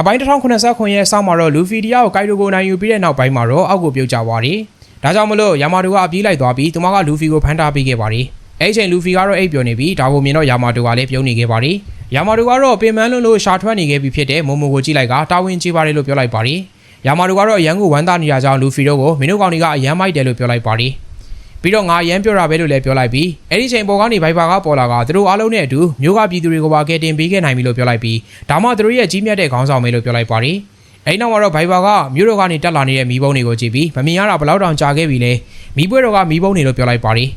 အပိုင်း1089ရဲ့စောင့်မှာတော့လူဖီတယောက်ကိုကိုက်တိုကိုနိုင်ယူပြီးတဲ့နောက်ပိုင်းမှာတော့အောက်ကိုပြုတ်ကျသွားတယ်။ဒါကြောင့်မလို့ယာမာတိုကအပြေးလိုက်သွားပြီးသူမကလူဖီကိုဖမ်းထားပေးခဲ့ပါတယ်။အဲ့ဒီချိန်လူဖီကတော့အိပ်ပျော်နေပြီးဒါကိုမြင်တော့ယာမာတိုကလည်းပြုံးနေခဲ့ပါတယ်။ယာမာတိုကတော့ပင်မန်းလွန်းလို့ရှာထွက်နေခဲ့ပြီဖြစ်တဲ့မိုမိုကိုကြည့်လိုက်ကတာဝန်ကြီးပါတယ်လို့ပြောလိုက်ပါတယ်။ယာမာတိုကတော့အရန်ကိုဝမ်းသာနေရကြောင်းလူဖီတို့ကိုမင်းတို့ကောင်တွေကအရန်မိုက်တယ်လို့ပြောလိုက်ပါတယ်။ ပြီးတော့ငါရမ်းပြောတာပဲလို့လည်းပြောလိုက်ပြီးအဲ့ဒီချိန်ပေါ်ကနေဘိုင်ဘာကပေါ်လာကသူတို့အားလုံးနဲ့အတူမျိုးကပြည်သူတွေကိုပါကယ်တင်ပေးခဲ့နိုင်ပြီလို့ပြောလိုက်ပြီးဒါမှသူတို့ရဲ့ကြီးမြတ်တဲ့ခေါင်းဆောင်ပဲလို့ပြောလိုက်ပါတယ်အဲ့နောက်မှာတော့ဘိုင်ဘာကမျိုးတော်ကနေတက်လာနေတဲ့မီးပုံးတွေကိုကြည့်ပြီးမမြင်ရတာဘယ်လောက်တောင်ကြာခဲ့ပြီလဲမီးပွဲတော်ကမီးပုံးတွေလို့ပြောလိုက်ပါတယ်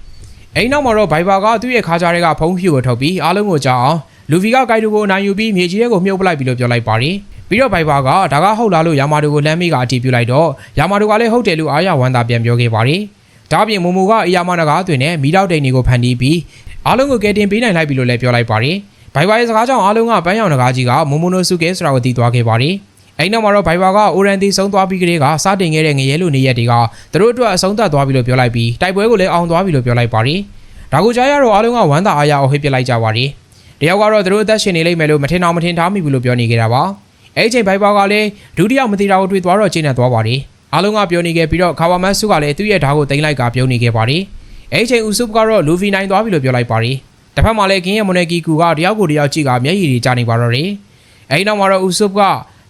အဲ့နောက်မှာတော့ဘိုင်ဘာကသူ့ရဲ့ခါကြားတွေကဖုံးဖြူကိုထုတ်ပြီးအားလုံးကိုကြားအောင်လူဗီကဂိုက်တူကိုအနိုင်ယူပြီးမြေကြီးထဲကိုမြုပ်ပလိုက်ပြီလို့ပြောလိုက်ပါတယ်ပြီးတော့ဘိုင်ဘာကဒါကဟုတ်လားလို့ယာမာတိုကိုလမ်းမေးကအတီးပြလိုက်တော့ယာမာတိုကလည်းဟုတ်တယ်လို့အားရဝမ်းသာပြန်ပြောခဲ့ပါတယ် ဒါ့အပြင်မိုမိုကအီယာမနဂါးတွင်နဲ့မီတောက်တိန်တွေကိုဖန်တီးပြီးအားလုံးကိုကယ်တင်ပေးနိုင်လိုက်ပြီလို့လည်းပြောလိုက်ပါတယ်။ဘိုင်ဘာရဲ့စကားကြောင့်အားလုံးကပန်းရောင်နဂါးကြီးကမိုမိုနိုဆုကေဆိုတာကိုသိသွားခဲ့ပါတယ်။အဲဒီနောက်မှာတော့ဘိုင်ဘာကအိုရန်တီဆုံးသွားပြီးကလေးကစတင်ခဲ့တဲ့ငရဲလိုနေရက်တွေကသူတို့အတွက်အဆုံးသတ်သွားပြီလို့ပြောလိုက်ပြီးတိုက်ပွဲကိုလည်းအောင်သွားပြီလို့ပြောလိုက်ပါတယ်။ဒါကိုကြားရတော့အားလုံးကဝမ်းသာအားရအောင်ဟစ်ပစ်လိုက်ကြပါတယ်။တယောက်ကတော့သူတို့အသက်ရှင်နေလိမ့်မယ်လို့မထင်အောင်မထင်ထားမိဘူးလို့ပြောနေကြတာပါ။အဲဒီချိန်ဘိုင်ဘာကလည်းဒုတိယမတိတာကိုတွေ့သွားတော့ကျင်းနေသွားပါတယ်။ အားလုံးကပြောနေခဲ့ပြီးတော့ခါဝါမတ်ဆုကလည်းသူ့ရဲ့ဓာတ်ကိုတင်လိုက်ကပြောနေခဲ့ပါတယ်။အဲဒီချိန်ဦးဆုပ်ကတော့လူဖီနိုင်သွားပြီလို့ပြောလိုက်ပါတယ်။တစ်ဖက်မှာလည်းကင်းရဲ့မွန်နယ်ကီကူကတယောက်ကိုတယောက်ကြည့်ကမျက်ရည်တွေကျနေပါတော့တယ်။အဲဒီနောက်မှာတော့ဦးဆုပ်က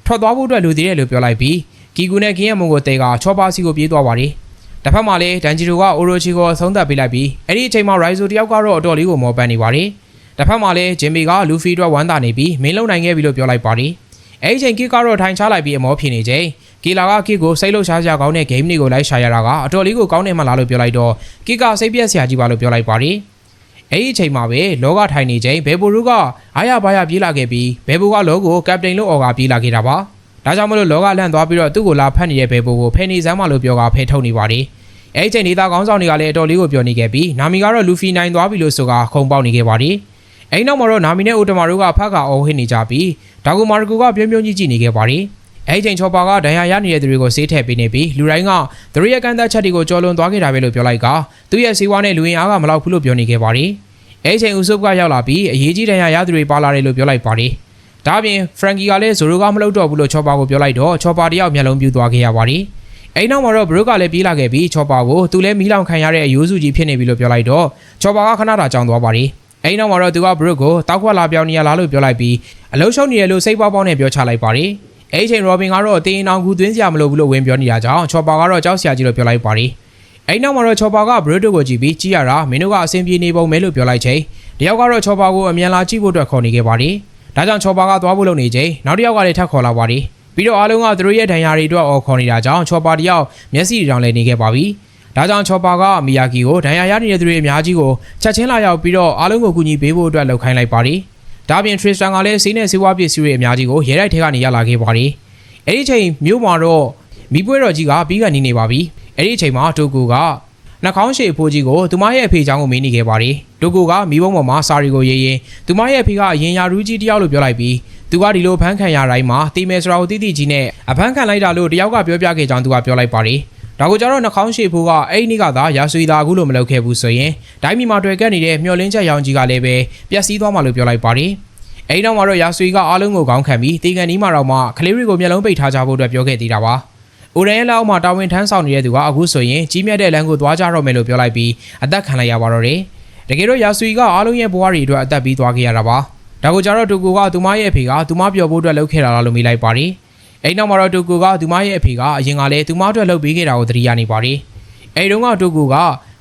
ထွက်သွားဖို့အတွက်လူသေးတယ်လို့ပြောလိုက်ပြီးကီကူနဲ့ကင်းရဲ့မွန်ကိုတဲကချောပါစီကိုပြေးသွားပါတယ်။တစ်ဖက်မှာလည်းဒန်ဂျီရိုကအိုရိုချီကိုအဆုံးသတ်ပေးလိုက်ပြီးအဲ့ဒီအချိန်မှာရိုင်ဇိုတယောက်ကတော့အတော်လေးကိုမောပန်းနေပါတယ်။တစ်ဖက်မှာလည်းဂျင်မီကလူဖီအတွက်ဝမ်းသာနေပြီးမင်းလုံနိုင်ခဲ့ပြီလို့ပြောလိုက်ပါတယ်။အဲဒီချိန်ကီကတော့ထိုင်ချလိုက်ပြီးအမောဖြေနေချိန် ကီလာကကစ်ကိုစိတ်လှုပ်ရှားစရာကောင်းတဲ့ game တွေကိုလိုက်ရှာရတာကအတော်လေးကိုကောင်းနေမှလားလို့ပြောလိုက်တော့ကစ်ကစိတ်ပြက်စရာကြီးပါလို့ပြောလိုက်ပါတယ်။အဲ့ဒီအချိန်မှာပဲလောကထိုင်နေချိန်ဘေဘိုရူကအားရပါရပြေးလာခဲ့ပြီးဘေဘိုကလောကိုကပတိန်လို့အော်ကပြေးလာခဲ့တာပါ။ဒါကြောင့်မလို့လောကလန့်သွားပြီးတော့သူ့ကိုလာဖတ်နေတဲ့ဘေဘိုကိုဖယ်နေစမ်းမလို့ပြောကဖယ်ထုတ်နေပါတယ်။အဲ့ဒီချိန်ဒေတာကောင်းဆောင်တွေကလည်းအတော်လေးကိုပြောနေခဲ့ပြီးနာမီကတော့လူဖီနိုင်သွားပြီလို့ဆိုကခုံပေါက်နေခဲ့ပါတယ်။အဲ့နောက်မှာတော့နာမီနဲ့အိုတမာတို့ကဖတ်ကအော်ဟစ်နေကြပြီးဒါကူမာရကူကပြုံးပြုံးကြီးကြည့်နေခဲ့ပါတယ်။ အဲ့ဒီချိန်ချော်ပါကဒဏ်ရာရနေတဲ့သူတွေကိုဆေးထည့်ပေးနေပြီးလူတိုင်းကသူတို့ရဲ့ကန့်သက်ချက်တွေကိုကြော်လွန်သွားခဲ့တာပဲလို့ပြောလိုက်ကသူ့ရဲ့စီးပွားနဲ့လူရင်းအားကမလောက်ဘူးလို့ပြောနေခဲ့ပါတယ်။အဲ့ဒီချိန်ဦးဆုပ်ကရောက်လာပြီးအရေးကြီးဒဏ်ရာရသူတွေပါလာတယ်လို့ပြောလိုက်ပါတယ်။ဒါ့အပြင်ဖရန်ကီကလည်းဇိုရိုကမလုပ်တော့ဘူးလို့ချော်ပါကိုပြောလိုက်တော့ချော်ပါတယောက်မျက်လုံးပြူသွားခဲ့ရပါတယ်။အဲ့နောက်မှာတော့ဘရုတ်ကလည်းပြေးလာခဲ့ပြီးချော်ပါကိုသူလည်းမီးလောင်ခံရတဲ့အယိုးစုကြီးဖြစ်နေပြီလို့ပြောလိုက်တော့ချော်ပါကခဏတာကြောင်သွားပါတယ်။အဲ့နောက်မှာတော့သူကဘရုတ်ကိုတောက်ခွက်လာပြောင်းနေရလားလို့ပြောလိုက်ပြီးအလုံးရှုံနေရလို့စိတ်ပေါက်ပေါက်နဲ့ပြောချလိုက်ပါတယ်။ အဲ့ဒီချိန်ရောဘင်ကတော့တင်းအောင်ကူသွင်းစရာမလိုဘူးလို့ဝင်ပြောနေတာကြောင့်ချော်ပါကတော့ကြောက်စရာကြီးလို့ပြောလိုက်ပါတယ်။အဲ့နောက်မှာတော့ချော်ပါကဘရစ်တို့ကိုကြည့်ပြီးကြည့်ရတာမင်းတို့ကအဆင်ပြေနေပုံပဲလို့ပြောလိုက်ချိန်တယောက်ကတော့ချော်ပါကိုအမြန်လာကြည့်ဖို့အတွက်ခေါ်နေခဲ့ပါတယ်။ဒါကြောင့်ချော်ပါကသွားဖို့လုပ်နေချိန်နောက်တစ်ယောက်ကလည်းထပ်ခေါ်လာပါတယ်။ပြီးတော့အားလုံးကသူတို့ရဲ့ဒဏ်ရာတွေအတွက်အော်ခေါ်နေတာကြောင့်ချော်ပါတယောက်မျက်စိတောင်လည်းနေခဲ့ပါပြီ။ဒါကြောင့်ချော်ပါကမီယာကီကိုဒဏ်ရာရနေတဲ့သူတွေအများကြီးကိုချက်ချင်းလာရောက်ပြီးတော့အားလုံးကိုကူညီပေးဖို့အတွက်လှုပ်ခိုင်းလိုက်ပါတယ်။ ဒါပြင်ထရစ်စတန်ကလည်းစီးနဲ့စီးပွားပစ္စည်းတွေအများကြီးကိုရဲတိုက်ထဲကနေရလာခဲ့ပါတယ်။အဲ့ဒီအချိန်မြို့မှာတော့မိပွဲတော်ကြီးကပြီးကနေနေပါပြီအဲ့ဒီအချိန်မှာတိုကူကနှာခေါင်းရှည်အဖိုးကြီးကိုသူမရဲ့အဖေချောင်းကိုမေးနေခဲ့ပါတယ်တိုကူကမိဘုံပေါ်မှာစာရီကိုရေးရင်သူမရဲ့အဖေကအရင်ယာရူးကြီးတယောက်လို့ပြောလိုက်ပြီးသူကဒီလိုဖမ်းခံရတိုင်းမှာတီမဲဆိုတာကိုတိတိကြီးနဲ့အဖမ်းခံလိုက်တာလို့တယောက်ကပြောပြခဲ့ကြောင်းသူကပြောလိုက်ပါတယ် ဒါကိုကြတော့နှာခေါင်းရှည်ဖိုးကအဲ့ဒီနေ့ကသာရာဆွေသာအခုလိုမလုပ်ခဲ့ဘူးဆိုရင်ဒိုင်းမီမှာတွေ့ကက်နေတဲ့မျော်လင်းချက်ရောင်ကြီးကလည်းပဲပျက်စီးသွားမှလို့ပြောလိုက်ပါတယ်အဲ့ဒီနောက်မှာတော့ရာဆွေကအားလုံးကိုခေါင်းခံပြီးတေကန်နီးမှာတော့မှကလေးတွေကိုမျက်လုံးပိတ်ထားကြဖို့အတွက်ပြောခဲ့သေးတာပါ။အိုရန်ရဲ့လက်အောက်မှာတာဝန်ထမ်းဆောင်နေတဲ့သူကအခုဆိုရင်ကြီးမြတ်တဲ့လမ်းကိုသွားကြတော့မယ်လို့ပြောလိုက်ပြီးအသက်ခံလိုက်ရပါတော့တယ်။တကယ်တော့ရာဆွေကအားလုံးရဲ့ဘဝတွေအတွက်အသက်ပြီးသွားခဲ့ရတာပါ။ဒါကိုကြတော့တူကူကသူမရဲ့အဖေကသူမပြောဖို့အတွက်လုပ်ခဲ့တာလားလို့မေးလိုက်ပါတယ်။ အဲ့ဒီနောက်မှာတော့တူကူကသူမရဲ့အဖေကအရင်ကလည်းသူမအတွက်လုပ်ပေးခဲ့တာကိုသတိရနေပါတယ်။အဲ့ဒီတော့ကတူကူက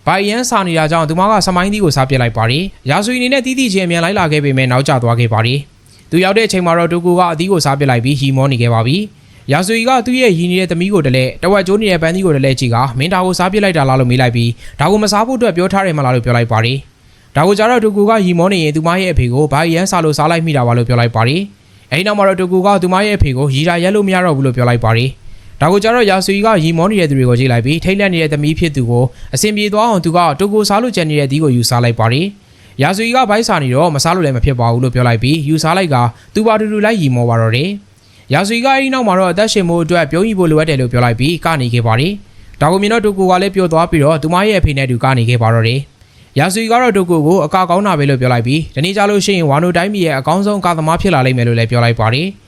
ဘိုင်ယန်စာနေတာကြောင့်သူမကစမိုင်းသီးကိုစားပြစ်လိုက်ပါတယ်။ရာဆွေအနေနဲ့တီးတီချင်းအမြန်လိုက်လာခဲ့ပေမဲ့နောက်ကျသွားခဲ့ပါတယ်။သူရောက်တဲ့အချိန်မှာတော့ဒိုကူကအသီးကိုစားပစ်လိုက်ပြီးဟီမောနေခဲ့ပါပြီ။ရာဇူကြီးကသူ့ရဲ့ရည်နေတဲ့သမီးကိုတလဲတဝက်ကျိုးနေတဲ့ပန်းသီးကိုတလဲကြည့်ကမင်းဒါကိုစားပစ်လိုက်တာလားလို့မေးလိုက်ပြီးဒါကိုမစားဖို့အတွက်ပြောထားတယ်မလားလို့ပြောလိုက်ပါတယ်။ဒါကိုကြတော့ဒိုကူကဟီမောနေရင်သူမရဲ့အဖေကိုဘာရန်စားလို့စားလိုက်မိတာပါလို့ပြောလိုက်ပါတယ်။ အဲဒီနောက်မှာတော့ဒိုကူကသူမရဲ့အဖေကိုရီတာရက်လို့မရတော့ဘူးလို့ပြောလိုက်ပါတယ်။ဒါကိုကြတော့ရာဇူကြီးကဟီမောနေတဲ့သူတွေကိုကြည့်လိုက်ပြီးထိတ်လန့်နေတဲ့သမီးဖြစ်သူကိုအဆင်ပြေသွားအောင်သူကဒိုကူစားလို့ကြံနေတဲ့ဒီကိုယူစားလိုက်ပါတယ်။ရာဇူကြီးကဘိုက်စာနေတော့မစားလို့လည်းမဖြစ်ပါဘူးလို့ပြောလိုက်ပြီးယူစားလိုက်ကသူပါတူတူလိုက်ရီမောပါတော့တယ်။ရာဇူကြီးကအဲဒီနောက်မှာတော့အသက်ရှင်မှုအတွက်ပြုံးရီဖို့လိုအပ်တယ်လို့ပြောလိုက်ပြီးကနေခဲ့ပါတယ်။ဒါကိုမြင်တော့တူကူကလည်းပြောသွားပြီးတော့သူမရဲ့အဖေနဲ့တူကနေခဲ့ပါတော့တယ်။ ရာဇူကြီးကတော့တူကူကိုအကာကောင်းတာပဲလို့ပြောလိုက်ပြီးဒီနေ့ကြလို့ရှိရင်ဝါနိုတိုင်းမီရဲ့အကောင်းဆုံးအကာသမားဖြစ်လာလိမ့်မယ်လို့လည်းပြောလိုက်ပါတယ်။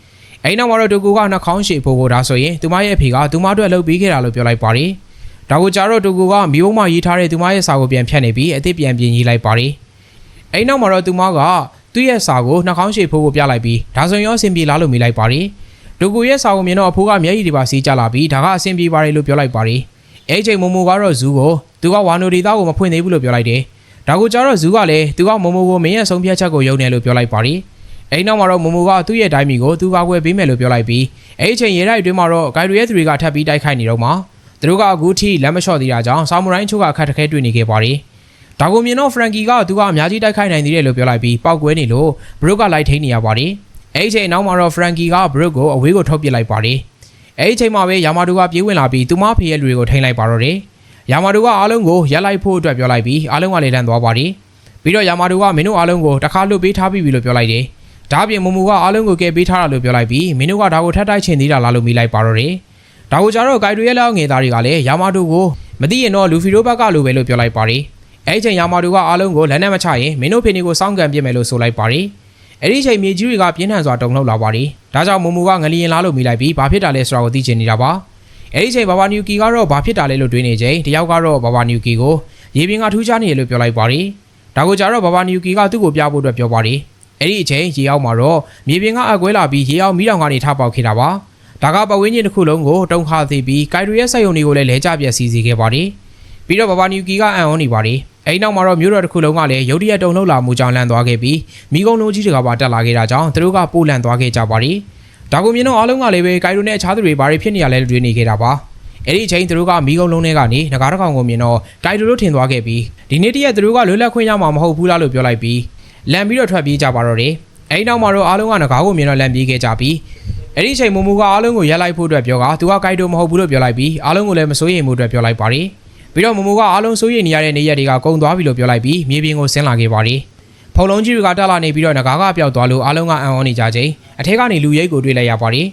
အိမ်နောက်မှာတော့ဒိုကိုကနှာခေါင်းရှည်ဖို့ကိုဒါဆိုရင်သူမရဲ့အဖေကသူမအတွက်လှုပ်ပေးခဲ့တာလို့ပြောလိုက်ပါတယ်ဒါကိုကြတော့ဒိုကိုကမိဘုံမှာရေးထားတဲ့သူမရဲ့စာကိုပြန်ဖြတ်နေပြီးအစ်စ်ပြန်ပြင်ရေးလိုက်ပါတယ်အိမ်နောက်မှာတော့သူမကသူ့ရဲ့စာကိုနှာခေါင်းရှည်ဖို့ကိုပြလိုက်ပြီးဒါဆိုရင်ရောအဆင်ပြေလားလို့မိလိုက်ပါတယ်ဒိုကိုရဲ့စာကိုမြင်တော့အဖိုးကမျက်ရည်တွေပါစီးကြလာပြီးဒါကအဆင်ပြေပါတယ်လို့ပြောလိုက်ပါတယ်အဲ့ဒီချိန်မမိုကတော့ဇူးကိုသူကဝါနိုဒေတာကိုမဖွင့်သေးဘူးလို့ပြောလိုက်တယ် ဒါကိုကြတော့ဇူးကလည်းသူကမမိုကိုမင်းရဲ့ဆုံးဖြတ်ချက်ကိုယုံတယ်လို့ပြောလိုက်ပါတယ်အဲ့ဒီနောက်မှာတော့မမိုကသူ့ရဲ့ဒိုင်းမီကိုသူကာကွယ်ပေးမယ်လို့ပြောလိုက်ပြီးအဲ့ဒီအချိန်ရေတိုက်အတွင်းမှာတော့ဂိုင်ရီရဲ့သူတွေကထပ်ပြီးတိုက်ခိုက်နေတော့မှသူတို့ကအခုထိလက်မလျှော့သေးတာကြောင့်ဆာမူရိုင်းချို့ကအခက်တခဲတွေ့နေခဲ့ပါတယ်။ဒါကိုမြင်တော့ဖရန်ကီကသူကအများကြီးတိုက်ခိုက်နိုင်သေးတယ်လို့ပြောလိုက်ပြီးပောက်ကွဲနေလို့ဘရုတ်ကလိုက်ထိန်နေရပါတယ်။အဲ့ဒီအချိန်နောက်မှာတော့ဖရန်ကီကဘရုတ်ကိုအဝေးကိုထုတ်ပစ်လိုက်ပါတယ်။အဲ့ဒီအချိန်မှာပဲယာမာတိုကပြေးဝင်လာပြီးသူမဖေရဲ့လူတွေကိုထိန်လိုက်ပါတော့တယ်။ ယာမာတိုကအားလုံးကိုရက်လိုက်ဖို့အတွက်ပြောလိုက်ပြီးအားလုံးကလည်းလန့်သွားပါတယ်။ပြီးတော့ယာမာတိုကမင်းတို့အားလုံးကိုတစ်ခါလွတ်ပေးထားပြီလို့ပြောလိုက်တယ်။ဒါအပြင်မမူကအားလုံးကိုကယ်ပေးထားတာလို့ပြောလိုက်ပြီးမင်းတို့ကဒါကိုထပ်တိုက်ချင်သေးတာလားလို့မိလိုက်ပါတော့တယ်။ဒါကိုကြတော့ဂိုင်တွေရဲ့လောက်ငယ်သားတွေကလည်းယာမာတိုကိုမသိရင်တော့လူဖီတို့ဘက်ကလိုပဲလို့ပြောလိုက်ပါတယ်။အဲဒီချိန်ယာမာတိုကအားလုံးကိုလက်နက်မချရင်မင်းတို့ဖေနေကိုစောင့်ကန်ပြစ်မယ်လို့ဆိုလိုက်ပါတယ်။အဲဒီချိန်မြေကြီးတွေကပြင်းထန်စွာတုန်လှုပ်လာပါတယ်။ဒါကြောင့်မမူကငလျင်လားလို့မိလိုက်ပြီးဘာဖြစ်တာလဲဆိုတာကိုသိချင်နေတာပါ။ အဲဒီချိန်ဘာဘာနျူကီကတော့ဘာဖြစ်တာလဲလို့တွေးနေချိန်တယောက်ကတော့ဘာဘာနျူကီကိုရေပြင်ကထူးခြားနေတယ်လို့ပြောလိုက်ပါတယ်။ဒါကိုကြတော့ဘာဘာနျူကီကသူ့ကိုပြဖို့အတွက်ပြောပါတယ်။အဲ့ဒီအချိန်ရေအောက်မှာတော့မြေပြင်ကအကွဲလာပြီးရေအောက်မီးတောင်ကနေထပေါက်ခဲ့တာပါဒါကပတ်ဝန်းကျင်တစ်ခုလုံးကိုတုံခါသေးပြီးကိုင်ရီရဲ့စက်ရုံတွေကိုလည်းလဲကျပြက်စီးစေခဲ့ပါတယ်ပြီးတော့ဘဘာနျူကီကအံ့ဩနေပါတယ်အဲ့ဒီနောက်မှာတော့မြို့တော်တစ်ခုလုံးကလည်းရုတ်တရက်တုံလှုပ်လာမှုကြောင့်လန့်သွားခဲ့ပြီးမိကုံလုံးကြီးတွေကပါတက်လာခဲ့တာကြောင့်သူတို့ကပို့လန့်သွားခဲ့ကြပါတယ် ဒါကိုမြင်တော့အားလုံးကလည်းပဲကိုင်ရိုနဲ့အခြားသူတွေဘာတွေဖြစ်နေရလဲလို့တွေးနေခဲ့တာပါအဲ့ဒီအချိန်သူတို့ကမိကုံလုံးထဲကနေငကားတစ်ကောင်ကိုမြင်တော့ကိုင်ရိုတို့ထင်သွားခဲ့ပြီးဒီနေ့တရက်သူတို့ကလွတ်လပ်ခွင့်ရမှာမဟုတ်ဘူးလားလို့ပြောလိုက်ပြီးလန့်ပြီးတော့ထွက်ပြေးကြပါတော့တယ်အဲ့ဒီနောက်မှာတော့အားလုံးကငကားကိုမြင်တော့လန့်ပြေးခဲ့ကြပြီးအဲ့ဒီအချိန်မမူကအားလုံးကိုရက်လိုက်ဖို့အတွက်ပြောကသူကကိုက်တိုမဟုတ်ဘူးလို့ပြောလိုက်ပြီးအားလုံးကိုလည်းမစိုးရိမ်မှုအတွက်ပြောလိုက်ပါတယ်ပြီးတော့မမူကအားလုံးစိုးရိမ်နေရတဲ့နေရက်တွေကကုံသွားပြီလို့ပြောလိုက်ပြီးမြေပြင်ကိုဆင်းလာခဲ့ပါတယ် ဖုံလုံးကြီးတွေကတက်လာနေပြီးတော့ငကားကပျောက်သွားလို့အားလုံးကအံ့ဩနေကြချိန်အထက်ကနေလူရိတ်ကိုတွေ့လိုက်ရပါတယ်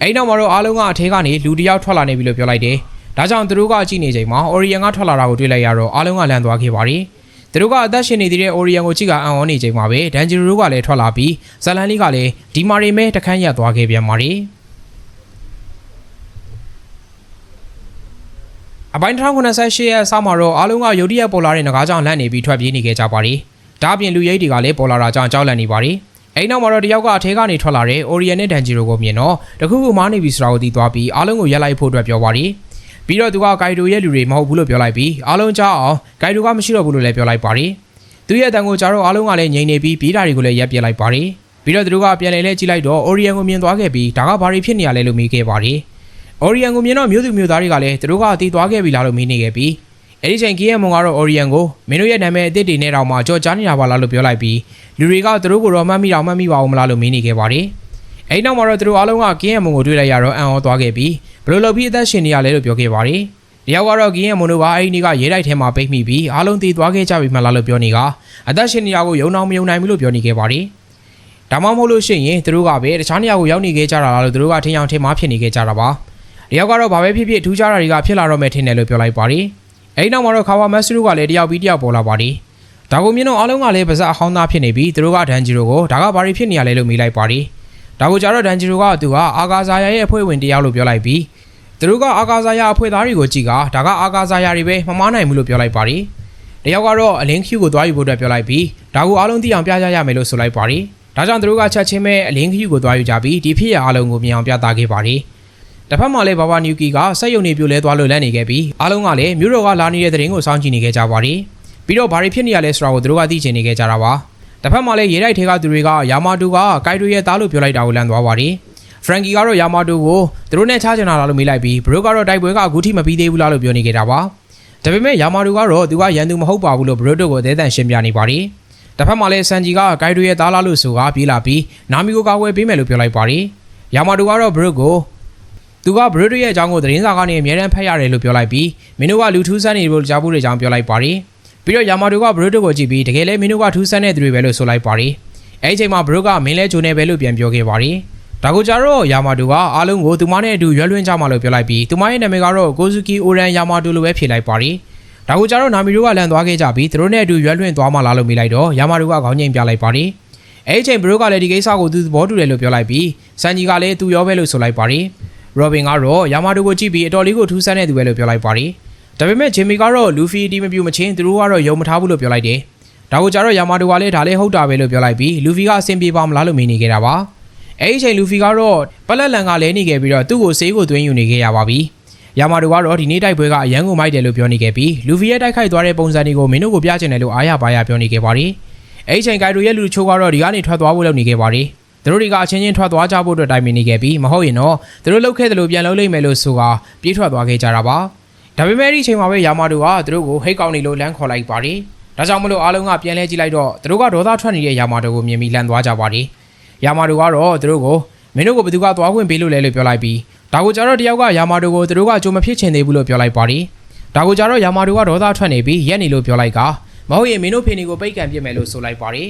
အဲ့ဒီနောက်မှာတော့အားလုံးကအထက်ကနေလူတစ်ယောက်ထွက်လာနေပြီလို့ပြောလိုက်တယ်ဒါကြောင့်သူတို့ကကြည့်နေချိန်မှာအော်ရီယန်ကထွက်လာတာကိုတွေ့လိုက်ရတော့အားလုံးကလန့်သွားခဲ့ပါတယ်သူတို့ကအသက်ရှင်နေသေးတဲ့ Orion ကိုကြည့်ကအံ့ဩနေချိန်မှာပဲ Danger တို့ကလည်းထွက်လာပြီးဇလန်လေးကလည်းဒီမာရီမဲတခန်းရက်သွားခဲ့ပြန်ပါရီအပိုင်း1098ရဲ့ဆောက်မှာတော့အားလုံးကယုတ်တရက်ပေါ်လာတဲ့ငကားကြောင့်လန့်နေပြီးထွက်ပြေးနေခဲ့ကြပါရီ ဒါအပြင်လူရိတ်တွေကလည်းပေါ်လာတာကြောင့်ကြောက်လန့်နေပါရီအဲ့နောက်မှာတော့တယောက်ကအထဲကနေထွက်လာတဲ့ Orion နဲ့ Danger ကိုမြင်တော့တခုခုမားနေပြီဆိုတာကိုသိသွားပြီးအားလုံးကိုရက်လိုက်ဖို့အတွက်ပြောပါရီပြီးတော့သူကဂိုင်ဒိုရဲ့လူတွေမဟုတ်ဘူးလို့ပြောလိုက်ပြီးအားလုံးကြားအောင်ဂိုင်ဒိုကမရှိတော့ဘူးလို့လည်းပြောလိုက်ပါတယ်။သူရဲ့အတန်ကိုကြားတော့အားလုံးကလည်းငြိမ်နေပြီးပြေးတာတွေကိုလည်းရပ်ပြစ်လိုက်ပါတယ်။ပြီးတော့သူတို့ကပြန်လည်လဲကြည့်လိုက်တော့အိုရီယန်ကိုမြင်သွားခဲ့ပြီးဒါကဘာတွေဖြစ်နေရလဲလို့မေးခဲ့ပါတယ်။အိုရီယန်ကိုမြင်တော့မျိုးသူမျိုးသားတွေကလည်းသူတို့ကတည်သွားခဲ့ပြီလားလို့မေးနေခဲ့ပြီး အဲ့ဒီချိန်ကီယန်မွန်ကတော့အိုရီယန်ကိုမင်းတို့ရဲ့နာမည်အသစ်တွေနဲ့တောင်မှကြော်ကြားနေတာပါလားလို့ပြောလိုက်ပြီးလူတွေကသူတို့ကိုတော့မှတ်မိတော့မှတ်မိပါဦးမလားလို့မေးနေခဲ့ပါတယ်။အဲ့နောက်မှာတော့သူတို့အားလုံးကကီယန်မွန်ကိုတွေ့လိုက်ရတော့အံ့ဩသွားခဲ့ပြီးဘယ်လိုလုပ်ပြီးအသက်ရှင်နေရလဲလို့ပြောခဲ့ပါတယ်။တယောက်ကတော့ဂင်းရဲ့မွန်တို့ကအဲ့ဒီနေ့ကရေးတိုက်ထဲမှာပိတ်မိပြီးအားလုံးတည်သွားခဲ့ကြပြီမလားလို့ပြောနေကအသက်ရှင်နေရကိုယုံအောင်မယုံနိုင်ဘူးလို့ပြောနေခဲ့ပါတယ်။ဒါမှမဟုတ်လို့ရှိရင်သူတို့ကပဲတခြားနေရာကိုရောက်နေခဲ့ကြတာလားလို့သူတို့ကထင်အောင်ထင်မှားဖြစ်နေခဲ့ကြတာပါ။တယောက်ကတော့ဘာပဲဖြစ်ဖြစ်ထူးခြားတာတွေကဖြစ်လာတော့မယ်ထင်တယ်လို့ပြောလိုက်ပါတယ်။ အဲ့ဒီနောက်မှာတော့ခါဝါမက်စတူကလည်းတယောက်ပြီးတယောက်ပေါ်လာပါတယ်။ဒါကိုမြင်တော့အားလုံးကလည်းပါဇက်အဟောင်းသားဖြစ်နေပြီးသူတို့ကဒန်ဂျီရိုကိုဒါကဘာတွေဖြစ်နေရလဲလို့မေးလိုက်ပါတယ်။ဒါကိုကြတော့ဒန်ဂျီရိုကသူကအာဂါဇာယာရဲ့အဖွဲ့ဝင်တယောက်လို့ပြောလိုက်ပြီးသူတို့ကအာကာဇာယာအဖွဲ့သားတွေကိုကြည့်ကဒါကအာကာဇာယာတွေပဲမမားနိုင်ဘူးလို့ပြောလိုက်ပါတယ်။တယောက်ကတော့အလင်း Q ကိုသွားယူဖို့အတွက်ပြောလိုက်ပြီးဒါကိုအားလုံးသိအောင်ပြကြရမယ်လို့ဆိုလိုက်ပါတယ်။ဒါကြောင့်သူတို့ကချက်ချင်းပဲအလင်း Q ကိုသွားယူကြပြီးဒီဖြစ်ရအားလုံးကိုမြင်အောင်ပြသခဲ့ပါတယ်။ တစ်ဖက်မှာလည်းဘာဘာနျူကီကစက်ယုံနေပြိုလဲသွားလို့လန့်နေခဲ့ပြီးအားလုံးကလည်းမြို့တော်ကလာနေတဲ့တဲ့ရင်ကိုစောင့်ကြည့်နေခဲ့ကြပါတယ်။ပြီးတော့ဘာတွေဖြစ်နေရလဲဆိုတာကိုသူတို့ကသိချင်နေခဲ့ကြတာပါ။တစ်ဖက်မှာလည်းရေတိုက်ထဲကသူတွေကယာမာတူကကိုက်တိုရဲ့သားလို့ပြောလိုက်တာကိုလန့်သွားပါတယ်။ဖရန်ကီကတော့ယာမာတိုကိုသူတို့နဲ့ချချင်တာလားလို့မေးလိုက်ပြီးဘရိုကတော့တိုက်ပွဲကအခုထိမပြီးသေးဘူးလားလို့ပြောနေခဲ့တာပါဒါပေမဲ့ယာမာတိုကတော့သူကရန်သူမဟုတ်ပါဘူးလို့ဘရိုတိုကိုသဲတန်ရှင်းပြနေပါတယ်တစ်ဖက်မှာလည်းဆန်ဂျီကဂိုင်ဒိုရဲ့သားလားလို့ဆိုကပြေးလာပြီးနာမီကိုကာကွယ်ပေးမယ်လို့ပြောလိုက်ပါတယ်ယာမာတိုကတော့ဘရိုကို သူကဘရိုတိုရဲ့အကြောင်းကိုသတင်းစာကနေအများတန်းဖတ်ရတယ်လို့ပြောလိုက်ပြီးမင်းတို့ကလူထူးဆန်းနေလို့ကြားဖို့တဲ့အကြောင်းပြောလိုက်ပါတယ်ပြီးတော့ယာမာတိုကဘရိုတိုကိုကြည့်ပြီးတကယ်လဲမင်းတို့ကထူးဆန်းတဲ့သူတွေပဲလို့ဆိုလိုက်ပါတယ်အဲ့ဒီအချိန်မှာဘရိုကမင်းလဲဂျိုနေပဲလို့ပြန်ပြောခဲ့ပါတယ်ဒါကိုကြတော့ယာမာတိုကအားလုံးကိုသူမနဲ့အတူရွက်လွှင့်ကြမှာလို့ပြောလိုက်ပြီးသူမရဲ့နာမည်ကတော့ကိုဇူကီအိုရန်ယာမာတိုလို့ပဲဖြေလိုက်ပါတယ်ဒါကိုကြတော့နာမီတို့ကလန်သွားခဲ့ကြပြီးသူတို့နဲ့အတူရွက်လွှင့်သွားမှလားလို့မေးလိုက်တော့ယာမာတိုကခေါင်းငိမ်ပြလိုက်ပါတယ်အဲ့ဒီအချိန်ဘရိုကလည်းဒီကိစ္စကိုသူသဘောတူတယ်လို့ပြောလိုက်ပြီးဆန်ကြီးကလည်းသူရောပဲလို့ဆိုလိုက်ပါတယ် ရောဘင်ကတော့ယာမာတိုကိုကြည့်ပြီးအတော်လေးကိုထူးဆန်းတဲ့သူပဲလို့ပြောလိုက်ပါတယ်ဒါပေမဲ့ဂျင်မီကတော့လူဖီတီမပြူမချင်းသူတို့ကတော့ယုံမထားဘူးလို့ပြောလိုက်တယ်ဒါကိုကြတော့ယာမာတိုကလည်းဒါလည်းဟုတ်တာပဲလို့ပြောလိုက်ပြီးလူဖီကအဆင်ပြေပါမလားလို့မေးနေခဲ့တာပါအဲ့ဒီအချိန်လူဖီကတော့ပလက်လန်ကလဲနေခဲ့ပြီးတော့သူ့ကိုဆေးကိုသွင်းယူနေခဲ့ရပါပြီယာမာတိုကတော့ဒီနေ့တိုက်ပွဲကအရန်ကိုမိုက်တယ်လို့ပြောနေခဲ့ပြီးလူဖီရဲ့တိုက်ခိုက်သွားတဲ့ပုံစံတွေကိုမင်းတို့ကိုပြချင်တယ်လို့အားရပါရပြောနေခဲ့ပါတယ်အဲ့ဒီအချိန်ဂိုင်တိုရဲ့လူချိုးကတော့ဒီကနေထွက်သွားဖို့လုပ်နေခဲ့ပါတယ် သူတို့တွေကအချင်းချင်းထွက်သွားကြဖို့အတွက်တိုင်ပင်နေခဲ့ပြီးမဟုတ်ရင်တော့သူတို့လှုပ်ခဲ့တယ်လို့ပြန်လှုပ်လိုက်မယ်လို့ဆိုတာပြေးထွက်သွားခဲ့ကြတာပါဒါပေမဲ့ဒီအချိန်မှာပဲယာမာတိုကသူတို့ကိုဟိတ်ကောင်းနေလို့လမ်းခေါ်လိုက်ပါတယ်ဒါကြောင့်မလို့အားလုံးကပြန်လဲကြည့်လိုက်တော့သူတို့ကဒေါသထွက်နေတဲ့ယာမာတိုကိုမြင်ပြီးလန့်သွားကြပါတယ်ယာမာတိုကတော့သူတို့ကိုမင်းတို့ကိုဘယ်သူကသွားခွင့်ပေးလို့လဲလို့ပြောလိုက်ပြီးဒါကိုကြတော့တယောက်ကယာမာတိုကိုသူတို့ကကြိုမဖြစ်ချင်သေးဘူးလို့ပြောလိုက်ပါတယ်ဒါကိုကြတော့ယာမာတိုကဒေါသထွက်နေပြီးရက်နေလို့ပြောလိုက်ကမဟုတ်ရင်မင်းတို့ဖေနေကိုပိတ်ကန်ပြစ်မယ်လို့ဆိုလိုက်ပါတယ်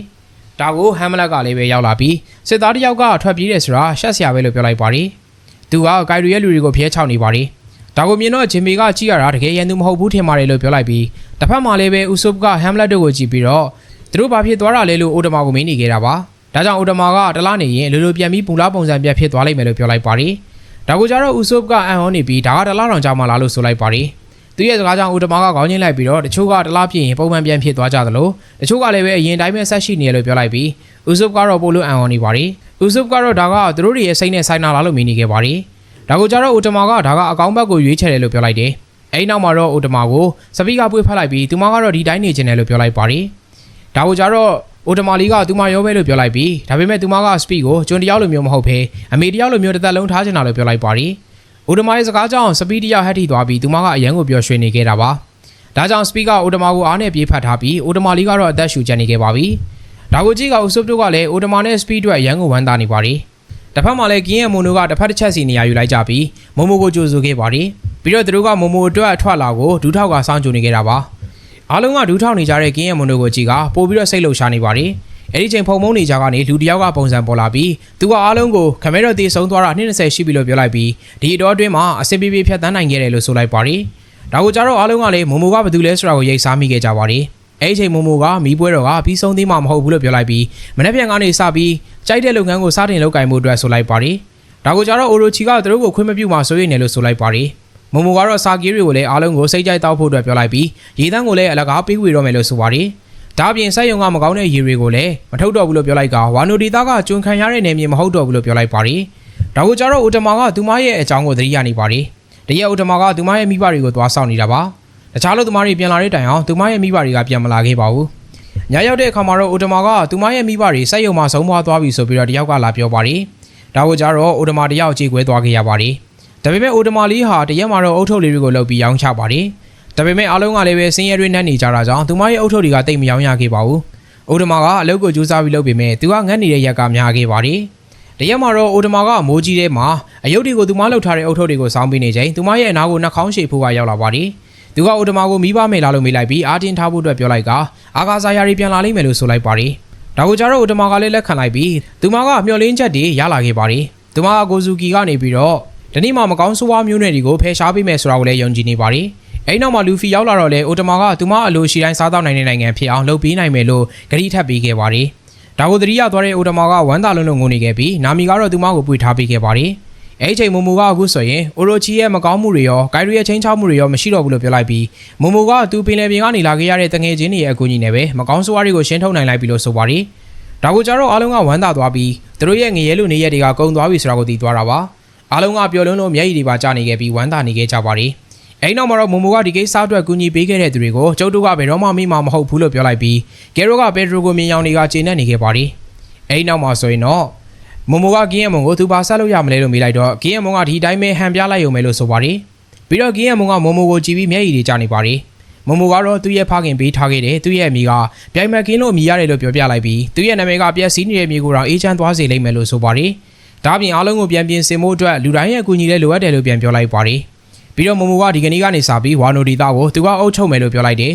ဒါကိုဟမ်မလက်ကလည်းပဲရောက်လာပြီးစစ်သားတယောက်ကထွက်ပြေးတယ်ဆိုတာရှက်စရာပဲလို့ပြောလိုက်ပါတယ်သူကဂိုင်ရီရဲ့လူတွေကိုဖျဲချောက်နေပါတယ်ဒါကိုမြင်တော့ဂျင်မီကကြည့်ရတာတကယ်ရန်သူမဟုတ်ဘူးထင်ပါတယ်လို့ပြောလိုက်ပြီးတစ်ဖက်မှာလည်းပဲဥဆုပ်ကဟမ်မလက်တို့ကိုကြည့်ပြီးတော့သူတို့ဘာဖြစ်သွားတာလဲလို့အိုတမာကိုမင်းနေခဲ့တာပါဒါကြောင့်အိုတမာကတလားနေရင်လူလူပြန်ပြီးပူလားပုံစံပြတ်ဖြစ်သွားလိမ့်မယ်လို့ပြောလိုက်ပါတယ်ဒါကိုကြတော့ဥဆုပ်ကအန်ဟောနေပြီးဒါကတလားတောင်ကြောက်မှလားလို့ဆိုလိုက်ပါတယ် သူရဲ့စကားကြောင့်အိုတမာကခေါင်းချင်းလိုက်ပြီးတော့တချို့ကတလားဖြစ်ရင်ပုံမှန်ပြန်ဖြစ်သွားကြသလိုတချို့ကလည်းပဲအရင်တိုင်းပဲဆက်ရှိနေရလို့ပြောလိုက်ပြီးဥဆုပ်ကတော့ပို့လို့အန်ဟောနေပါတယ်ဥဆုပ်ကတော့ဒါကသူတို့တွေရဲ့စိတ်နဲ့ဆိုင်နာလားလို့မြင်နေခဲ့ပါတယ်ဒါကိုကြတော့အိုတမာကဒါကအကောင်းဘက်ကိုရွေးချယ်တယ်လို့ပြောလိုက်တယ်အဲ့နောက်မှာတော့အိုတမာကိုစပီကပွေးဖတ်လိုက်ပြီးသူမကတော့ဒီတိုင်းနေချင်တယ်လို့ပြောလိုက်ပါတယ်ဒါကိုကြတော့အိုတမာလီကသူမရောပဲလို့ပြောလိုက်ပြီးဒါပေမဲ့သူမကစပီကိုကျွန်းတယောက်လိုမျိုးမဟုတ်ဘဲအမေတယောက်လိုမျိုးတစ်သက်လုံးထားချင်တာလို့ပြောလိုက်ပါတယ် အိုတမာရဲ့စကားကြောင့်စပီတယောက်ဟက်ထိသွားပြီးသူမကအရန်ကိုပျော်ရွှင်နေခဲ့တာပါဒါကြောင့်စပီကအိုတမာကိုအားနဲ့ပြေးဖတ်ထားပြီးအိုတမာလီကတော့အသက်ရှူကျန်နေခဲ့ပါပြီဒါကိုကြည့်ကဥဆုပ်တို့ကလည်းအိုတမာနဲ့စပီတို့အရန်ကိုဝမ်းသာနေပါတယ်တစ်ဖက်မှာလည်းကင်းရဲ့မွန်တို့ကတစ်ဖက်တစ်ချက်စီနေရာယူလိုက်ကြပြီးမမိုကိုကြိုဆိုခဲ့ပါတယ်ပြီးတော့သူတို့ကမမိုအတွက်အထွက်လာကိုဒူးထောက်ကစောင့်ကြိုနေခဲ့တာပါအားလုံးကဒူးထောက်နေကြတဲ့ကင်းရဲ့မွန်တို့ကိုကြည့်ကပို့ပြီးတော့စိတ်လှုပ်ရှားနေပါတယ် အဲ့ဒီချိန်ဖုံမုံနေကြကနေလူတယောက်ကပုံစံပေါ်လာပြီးသူကအားလုံးကိုခမဲတော်တည်ဆုံးသွားတာ20ရှိပြီလို့ပြောလိုက်ပြီးဒီအတော်အတွင်းမှာအစင်ပြေပြေဖြတ်တန်းနိုင်ခဲ့တယ်လို့ဆိုလိုက်ပါတယ်ဒါကိုကြတော့အားလုံးကလည်းမမိုကဘာတူလဲဆိုတာကိုရိပ်စားမိခဲ့ကြပါတယ်အဲ့ဒီချိန်မိုမိုကမီးပွဲတော်ကပြီးဆုံးသေးမှမဟုတ်ဘူးလို့ပြောလိုက်ပြီးမနေ့ပြန်ကနေစပြီးကြိုက်တဲ့လုပ်ငန်းကိုစတင်လုပ်ကင်မှုအတွက်ဆိုလိုက်ပါတယ်ဒါကိုကြတော့အိုရိုချီကသူတို့ကိုခွင့်မပြုမှဆိုရနေလို့ဆိုလိုက်ပါတယ်မမိုကတော့စာကီးတွေကိုလည်းအားလုံးကိုစိတ်ကြိုက်တောက်ဖို့အတွက်ပြောလိုက်ပြီးရေတန်းကိုလည်းအလကားပေးဝေတော့မယ်လို့ဆိုပါတယ် ဒါပြင်စိုက်ရုံကမကောင်းတဲ့ရေတွေကိုလည်းမထုတ်တော့ဘူးလို့ပြောလိုက်ကဝါနိုဒီတာကကျွန်းခံရတဲ့နေမြေမဟုတ်တော့ဘူးလို့ပြောလိုက်ပါတယ်ဒါကိုကြတော့အိုတမာကသူမရဲ့အကြောင်းကိုသတိရနေပါတယ်တရက်အိုတမာကသူမရဲ့မိဘတွေကိုသွားဆောင်နေတာပါတခြားလို့သူမတွေပြန်လာတဲ့တိုင်အောင်သူမရဲ့မိဘတွေကပြန်မလာခဲ့ပါဘူးညရောက်တဲ့အခါမှာတော့အိုတမာကသူမရဲ့မိဘတွေစိုက်ရုံမှာဆုံးမသွားပြီဆိုပြီးတော့တယောက်ကလာပြောပါတယ်ဒါကိုကြတော့အိုတမာတယောက်ကြေကွဲသွားခဲ့ရပါတယ်ဒါပေမဲ့အိုတမာလေးဟာတရက်မှာတော့အုတ်ထုတ်လေးတွေကိုလှုပ်ပြီးရောင်းချပါတယ် ဒါပေမဲ့အားလုံးကလည်းပဲစင်းရဲတွေနှက်နေကြတာကြောင့်သူမရဲ့အုတ်ထုတ်တွေကတိတ်မရောင်းရခဲ့ပါဘူးအိုတမာကအလုပ်ကိုကြိုးစားပြီးလုပ်ပေမဲ့သူကငတ်နေတဲ့ရက်ကများခဲ့ပါတယ်တရက်မှာတော့အိုတမာကမိုးကြီးထဲမှာအယုတ်တွေကိုသူမလှုပ်ထားတဲ့အုတ်ထုတ်တွေကိုစောင်းပေးနေချိန်သူမရဲ့အနာကိုနှာခေါင်းရှည်ဖို့ကရောက်လာပါတယ်သူကအိုတမာကိုမိဘမယ်လာလို့မေးလိုက်ပြီးအာတင်ထားဖို့အတွက်ပြောလိုက်ကအာကာစာယာရီပြန်လာလိမ့်မယ်လို့ဆိုလိုက်ပါတယ်ဒါကိုကြတော့အိုတမာကလည်းလက်ခံလိုက်ပြီးသူမကမျှော်လင်းချက်တွေရလာခဲ့ပါတယ်သူမကကိုဇူကီကနေပြီးတော့ဒီနေ့မှမကောင်းဆိုးဝါးမျိုးနွယ်တွေကိုဖယ်ရှားပေးမယ်ဆိုတာကိုလည်းယုံကြည်နေပါတယ် အဲ့နောက်မှာလူဖီရောက်လာတော့လေအိုတမာကသူမအလိုရှိတိုင်းစားတော့နိုင်တဲ့နိုင်ငံဖြစ်အောင်လုပ်ပေးနိုင်မယ်လို့ဂရီထပ်ပေးခဲ့ပါတယ်ဒါကိုသတိရသွားတဲ့အိုတမာကဝမ်းသာလုံးလုံးငုံနေခဲ့ပြီးနာမီကတော့သူမကိုပွေထားပေးခဲ့ပါတယ်အဲ့ဒီချိန်မိုမိုကအခုဆိုရင်အိုရိုချီရဲ့မကောင်းမှုတွေရောဂိုင်ရီရဲ့ချင်းချောက်မှုတွေရောမရှိတော့ဘူးလို့ပြောလိုက်ပြီးမိုမိုကသူပင်လယ်ပြင်ကနေလာခဲ့ရတဲ့တငယ်ချင်းတွေရဲ့အကူအညီနဲ့ပဲမကောင်းဆိုးဝါးတွေကိုရှင်းထုတ်နိုင်လိုက်ပြီလို့ဆိုပါတယ်ဒါကိုကြတော့အားလုံးကဝမ်းသာသွားပြီးသူတို့ရဲ့ငရဲလူနေရက်တွေကကုံသွားပြီဆိုတာကိုသိသွားတာပါအားလုံးကပျော်လွန်းလို့မျက်ရည်တွေပါကျနေခဲ့ပြီးဝမ်းသာနေခဲ့ကြပါတယ် အဲ့နောက်မှာတော့မမိုကဒီကိစ္စအတွက်ကူညီပေးခဲ့တဲ့သူတွေကိုကျုပ်တို့ကဘယ်တော့မှမိမှာမဟုတ်ဘူးလို့ပြောလိုက်ပြီးကယ်ရိုကပက်ဒရိုကိုမြင်ရောင်တွေကကျေနပ်နေခဲ့ပါတယ်အဲ့နောက်မှာဆိုရင်တော့မမိုကကင်းရမုံကိုသူပါဆက်လို့ရမလဲလို့မေးလိုက်တော့ကင်းရမုံကဒီတိုင်းပဲဟန်ပြလိုက်ရုံပဲလို့ဆိုပါတယ်ပြီးတော့ကင်းရမုံကမမိုကိုကြည့်ပြီးမျက်ရည်တွေကျနေပါတယ်မမိုကတော့သူ့ရဲ့ဖခင်ပေးထားခဲ့တယ်သူ့ရဲ့အမိကပြိုင်မကင်းလို့အမိရတယ်လို့ပြောပြလိုက်ပြီးသူ့ရဲ့နာမည်ကပြက်စီးနေတဲ့မြေကိုတော့အေးချမ်းသွားစေလိမ့်မယ်လို့ဆိုပါတယ်ဒါပြင်အားလုံးကိုပြန်ပြင်ဆင်ဖို့အတွက်လူတိုင်းရဲ့အကူအညီလည်းလိုအပ်တယ်လို့ပြန်ပြောလိုက်ပါတယ် ပြီးတော့မမိုကဒီကနေ့ကနေစပြီးဝါနိုဒီတာကိုသူကအုပ်ချုပ်မယ်လို့ပြောလိုက်တယ်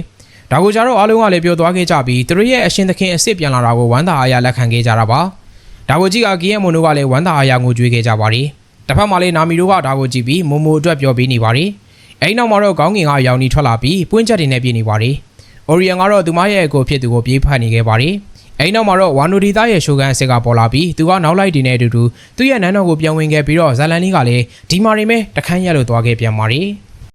ဒါကိုကြတော့အားလုံးကလည်းပြောသွားခဲ့ကြပြီးသူတို့ရဲ့အရှင်သခင်အစ်စ်ပြန်လာတာကိုဝမ်းသာအားရလက်ခံခဲ့ကြတာပါဒါကိုကြည့်ကကီယမွန်တို့ကလည်းဝမ်းသာအားရငိုကြွေးခဲ့ကြပါတယ်တစ်ဖက်မှာလည်းနာမီတို့ကဒါကိုကြည့်ပြီးမမိုအတွက်ပြောပေးနေပါတယ်အဲ့နောက်မှာတော့ခေါင်းငင်ကရောင်နီထွက်လာပြီးပွင့်ချက်တွေနဲ့ပြည့်နေပါတယ်။အိုရီယန်ကတော့သူမရဲ့အကိုဖြစ်သူကိုပြေးဖတ်နေခဲ့ပါတယ် အိမ်နောက်မှာတော့ဝါနိုဒီသားရဲ့ရှိုကန်အစ်စ်ကပေါ်လာပြီးသူကနောက်လိုက်တင်တဲ့အတူတူသူ့ရဲ့နန်းတော်ကိုပြန်ဝင်ခဲ့ပြီးတော့ဇာလန်လေးကလည်းဒီမာရီမဲတခန်းရက်လို့သွားခဲ့ပြန်ပါတယ်။